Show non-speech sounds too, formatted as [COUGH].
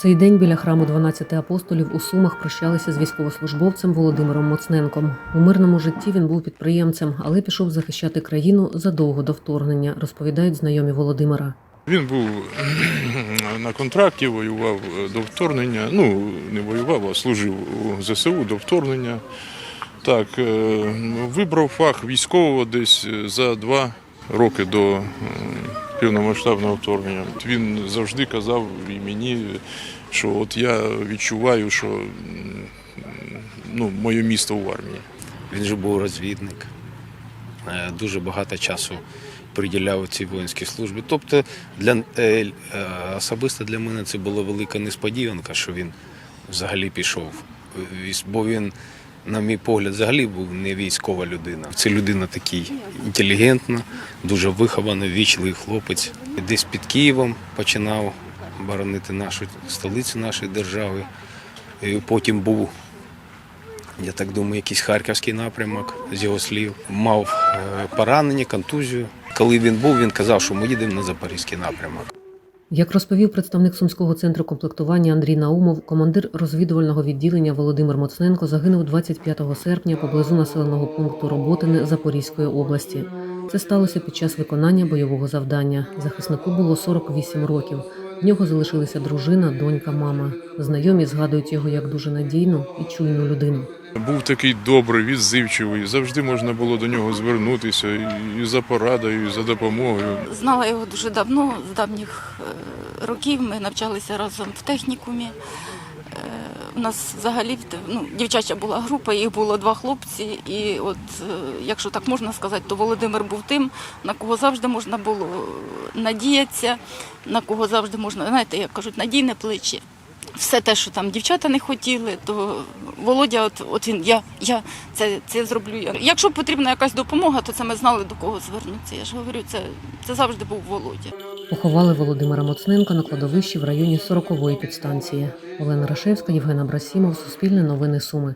цей день біля храму 12 апостолів у Сумах прощалися з військовослужбовцем Володимиром Моцненком. У мирному житті він був підприємцем, але пішов захищати країну задовго до вторгнення, розповідають знайомі Володимира. Він був [CLEARS THROAT] на контракті, воював до вторгнення. Ну, не воював, а служив у ЗСУ до вторгнення. Так, е, вибрав фах військового десь за два роки до е, повномасштабного вторгнення. Він завжди казав і мені, що от я відчуваю, що ну, моє місто в армії. Він же був розвідник, е, дуже багато часу приділяв цій воїнській службі. Тобто, для, е, е, особисто для мене це була велика несподіванка, що він взагалі пішов. Бо він, на мій погляд, взагалі був не військова людина. Це людина такий інтелігентна, дуже вихований, вічливий хлопець. Десь під Києвом починав боронити нашу столицю нашої держави. І потім був я так думаю, якийсь харківський напрямок з його слів. Мав е, поранення, контузію. Коли він був, він казав, що ми їдемо на запорізький напрямок. Як розповів представник Сумського центру комплектування Андрій Наумов, командир розвідувального відділення Володимир Моцненко загинув 25 серпня поблизу населеного пункту Роботине Запорізької області. Це сталося під час виконання бойового завдання. Захиснику було 48 років. В нього залишилися дружина, донька, мама. Знайомі згадують його як дуже надійну і чуйну людину. Був такий добрий, відзивчивий, завжди можна було до нього звернутися і- за порадою, і за допомогою. Знала його дуже давно, з давніх е, років. Ми навчалися разом в технікумі. Е, У нас взагалі ну, дівчача була група, їх було два хлопці. І от, е, якщо так можна сказати, то Володимир був тим, на кого завжди можна було надіятися, на кого завжди можна, знаєте, як кажуть, надійне плече. Все те, що там дівчата не хотіли, то Володя, от, от він, я, я це, це зроблю. Я. Якщо потрібна якась допомога, то це ми знали до кого звернутися. Я ж говорю, це, це завжди був Володя. Поховали Володимира Моцненка на кладовищі в районі 40-ї підстанції. Олена Рашевська, Євген Абрасімов, Суспільне новини Суми.